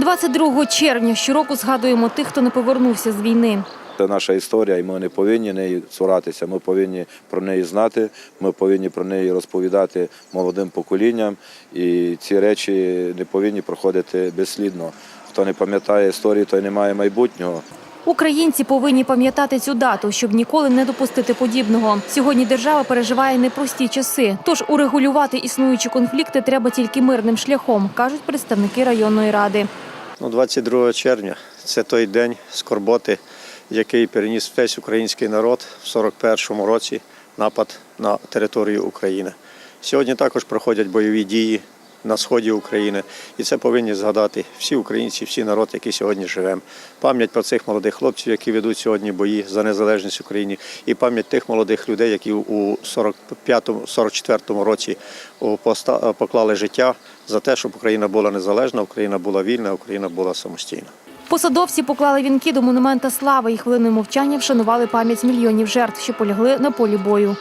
22 червня щороку згадуємо тих, хто не повернувся з війни. Це наша історія, і ми не повинні неї цуратися. Ми повинні про неї знати. Ми повинні про неї розповідати молодим поколінням. І ці речі не повинні проходити безслідно. Хто не пам'ятає історії, той не має майбутнього. Українці повинні пам'ятати цю дату, щоб ніколи не допустити подібного. Сьогодні держава переживає непрості часи. Тож урегулювати існуючі конфлікти треба тільки мирним шляхом, кажуть представники районної ради. Ну, 22 червня це той день скорботи, який переніс весь український народ в 41-му році напад на територію України. Сьогодні також проходять бойові дії на сході України, і це повинні згадати всі українці, всі народ, який сьогодні живемо. Пам'ять про цих молодих хлопців, які ведуть сьогодні бої за незалежність України, і пам'ять тих молодих людей, які у 45-44 році поста- поклали життя за те, щоб Україна була незалежна, Україна була вільна, Україна була самостійна. Посадовці поклали вінки до монумента слави і хвилиною мовчання вшанували пам'ять мільйонів жертв, що полягли на полі бою.